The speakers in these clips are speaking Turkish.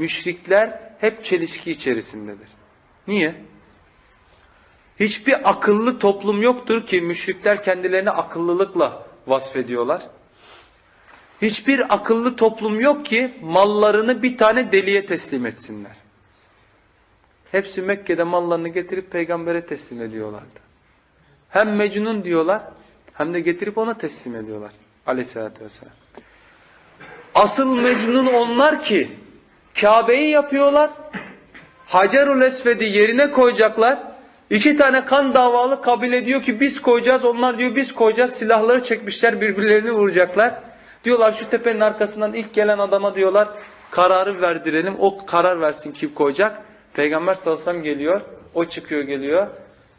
müşrikler hep çelişki içerisindedir. Niye? Hiçbir akıllı toplum yoktur ki müşrikler kendilerini akıllılıkla vasfediyorlar. Hiçbir akıllı toplum yok ki mallarını bir tane deliye teslim etsinler. Hepsi Mekke'de mallarını getirip peygambere teslim ediyorlardı. Hem Mecnun diyorlar hem de getirip ona teslim ediyorlar. Aleyhissalatü vesselam. Asıl Mecnun onlar ki Kabe'yi yapıyorlar. Hacerul Esved'i yerine koyacaklar. İki tane kan davalı kabile diyor ki biz koyacağız. Onlar diyor biz koyacağız. Silahları çekmişler birbirlerini vuracaklar. Diyorlar şu tepenin arkasından ilk gelen adama diyorlar kararı verdirelim. O karar versin kim koyacak. Peygamber sallallahu geliyor. O çıkıyor geliyor.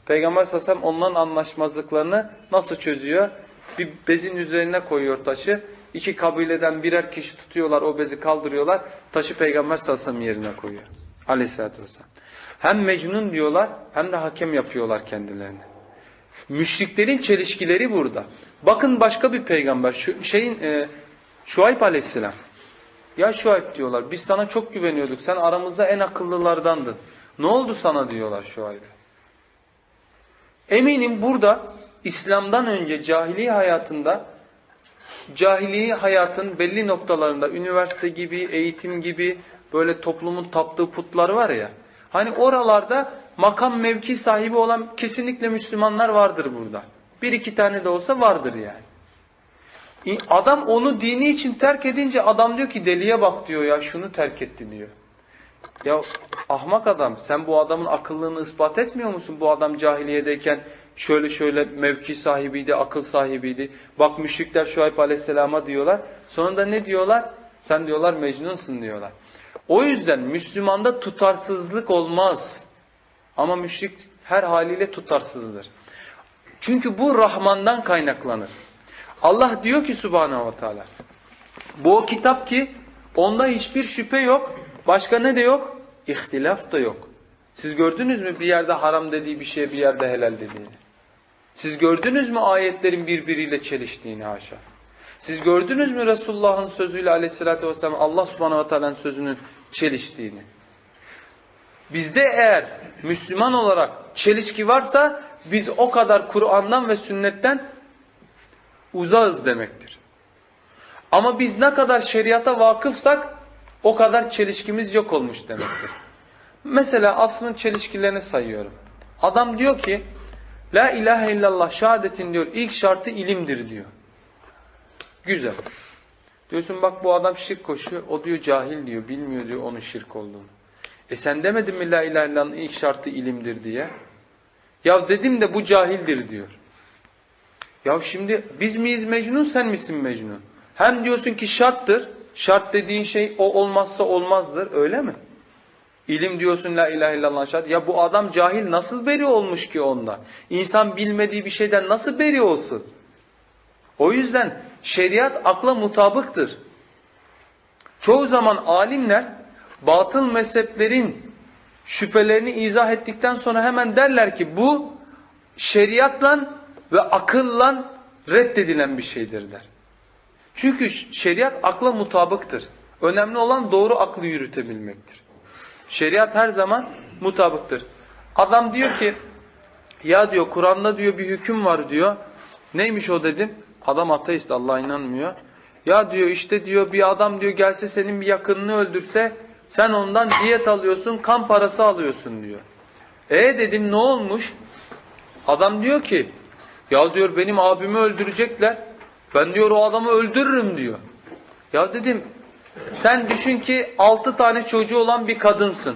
Peygamber sallallahu onların anlaşmazlıklarını nasıl çözüyor? Bir bezin üzerine koyuyor taşı. İki kabileden birer kişi tutuyorlar o bezi kaldırıyorlar. Taşı Peygamber sallallahu yerine koyuyor. Aleyhisselatü vesselam. Hem Mecnun diyorlar hem de hakem yapıyorlar kendilerine. Müşriklerin çelişkileri burada. Bakın başka bir peygamber şu şeyin e, Şuayb aleyhisselam. Ya Şuayb diyorlar biz sana çok güveniyorduk. Sen aramızda en akıllılardandın. Ne oldu sana diyorlar Şuayb'e. Eminim burada İslam'dan önce cahiliye hayatında cahiliye hayatın belli noktalarında üniversite gibi, eğitim gibi böyle toplumun taptığı putlar var ya. Hani oralarda makam mevki sahibi olan kesinlikle Müslümanlar vardır burada. Bir iki tane de olsa vardır yani. Adam onu dini için terk edince adam diyor ki deliye bak diyor ya şunu terk etti diyor. Ya ahmak adam sen bu adamın akıllığını ispat etmiyor musun? Bu adam cahiliyedeyken şöyle şöyle mevki sahibiydi, akıl sahibiydi. Bak müşrikler Şuayb aleyhisselama diyorlar. Sonra da ne diyorlar? Sen diyorlar mecnunsun diyorlar. O yüzden Müslümanda tutarsızlık olmaz. Ama müşrik her haliyle tutarsızdır. Çünkü bu Rahman'dan kaynaklanır. Allah diyor ki Subhanahu ve Teala bu o kitap ki onda hiçbir şüphe yok. Başka ne de yok? İhtilaf da yok. Siz gördünüz mü bir yerde haram dediği bir şeye bir yerde helal dediğini? Siz gördünüz mü ayetlerin birbiriyle çeliştiğini haşa? Siz gördünüz mü Resulullah'ın sözüyle aleyhissalatü vesselam Allah subhanahu ve teala'nın sözünün çeliştiğini? Bizde eğer Müslüman olarak çelişki varsa biz o kadar Kur'an'dan ve sünnetten uzağız demektir. Ama biz ne kadar şeriata vakıfsak o kadar çelişkimiz yok olmuş demektir. Mesela aslının çelişkilerini sayıyorum. Adam diyor ki La ilahe illallah şehadetin diyor ilk şartı ilimdir diyor. Güzel. Diyorsun bak bu adam şirk koşuyor. O diyor cahil diyor. Bilmiyor diyor onun şirk olduğunu. E sen demedin mi la ilahe illallah'ın ilk şartı ilimdir diye? Ya dedim de bu cahildir diyor. Ya şimdi biz miyiz Mecnun sen misin Mecnun? Hem diyorsun ki şarttır. Şart dediğin şey o olmazsa olmazdır. Öyle mi? İlim diyorsun la ilahe illallah şart. Ya bu adam cahil nasıl beri olmuş ki onda? İnsan bilmediği bir şeyden nasıl beri olsun? O yüzden şeriat akla mutabıktır. Çoğu zaman alimler batıl mezheplerin şüphelerini izah ettikten sonra hemen derler ki bu şeriatla ve akılla reddedilen bir şeydir der. Çünkü şeriat akla mutabıktır. Önemli olan doğru aklı yürütebilmektir. Şeriat her zaman mutabıktır. Adam diyor ki ya diyor Kur'an'da diyor bir hüküm var diyor. Neymiş o dedim. Adam ateist Allah'a inanmıyor. Ya diyor işte diyor bir adam diyor gelse senin bir yakınını öldürse sen ondan diyet alıyorsun kan parası alıyorsun diyor. E dedim ne olmuş? Adam diyor ki ya diyor benim abimi öldürecekler. Ben diyor o adamı öldürürüm diyor. Ya dedim sen düşün ki altı tane çocuğu olan bir kadınsın.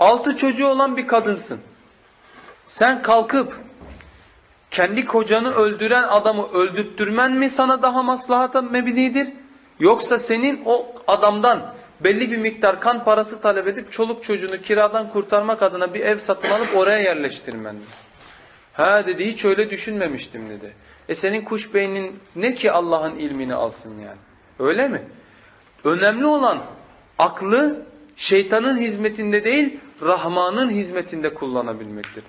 Altı çocuğu olan bir kadınsın. Sen kalkıp kendi kocanı öldüren adamı öldürtürmen mi sana daha maslahata mebnidir? Yoksa senin o adamdan belli bir miktar kan parası talep edip çoluk çocuğunu kiradan kurtarmak adına bir ev satın alıp oraya yerleştirmen mi? Ha dedi hiç öyle düşünmemiştim dedi. E senin kuş beynin ne ki Allah'ın ilmini alsın yani? Öyle mi? Önemli olan aklı şeytanın hizmetinde değil Rahman'ın hizmetinde kullanabilmektir.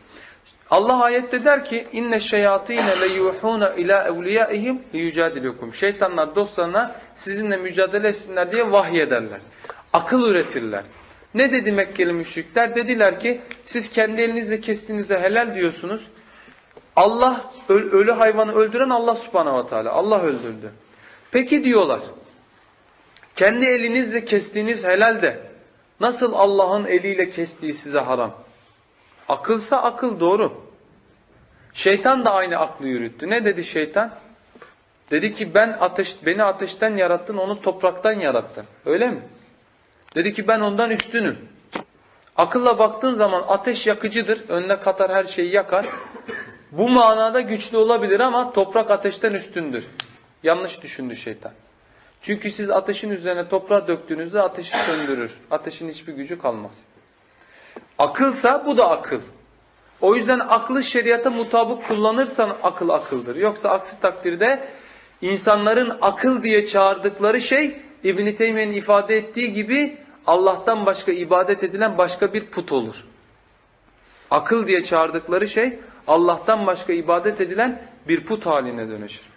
Allah ayette der ki inne şeyatine le yuhuna ila evliyaihim liyucadilukum. Şeytanlar dostlarına sizinle mücadele etsinler diye vahyederler. Akıl üretirler. Ne dedi Mekkeli müşrikler? Dediler ki siz kendi elinizle kestiğinize helal diyorsunuz. Allah öl- ölü hayvanı öldüren Allah subhanahu wa ta'ala. Allah öldürdü. Peki diyorlar. Kendi elinizle kestiğiniz helal de nasıl Allah'ın eliyle kestiği size haram? Akılsa akıl doğru. Şeytan da aynı aklı yürüttü. Ne dedi şeytan? Dedi ki ben ateş beni ateşten yarattın, onu topraktan yarattın. Öyle mi? Dedi ki ben ondan üstünüm. Akılla baktığın zaman ateş yakıcıdır. Önüne katar her şeyi yakar. Bu manada güçlü olabilir ama toprak ateşten üstündür. Yanlış düşündü şeytan. Çünkü siz ateşin üzerine toprağı döktüğünüzde ateşi söndürür. Ateşin hiçbir gücü kalmaz. Akılsa bu da akıl. O yüzden aklı şeriata mutabık kullanırsan akıl akıldır. Yoksa aksi takdirde insanların akıl diye çağırdıkları şey İbn-i ifade ettiği gibi Allah'tan başka ibadet edilen başka bir put olur. Akıl diye çağırdıkları şey Allah'tan başka ibadet edilen bir put haline dönüşür.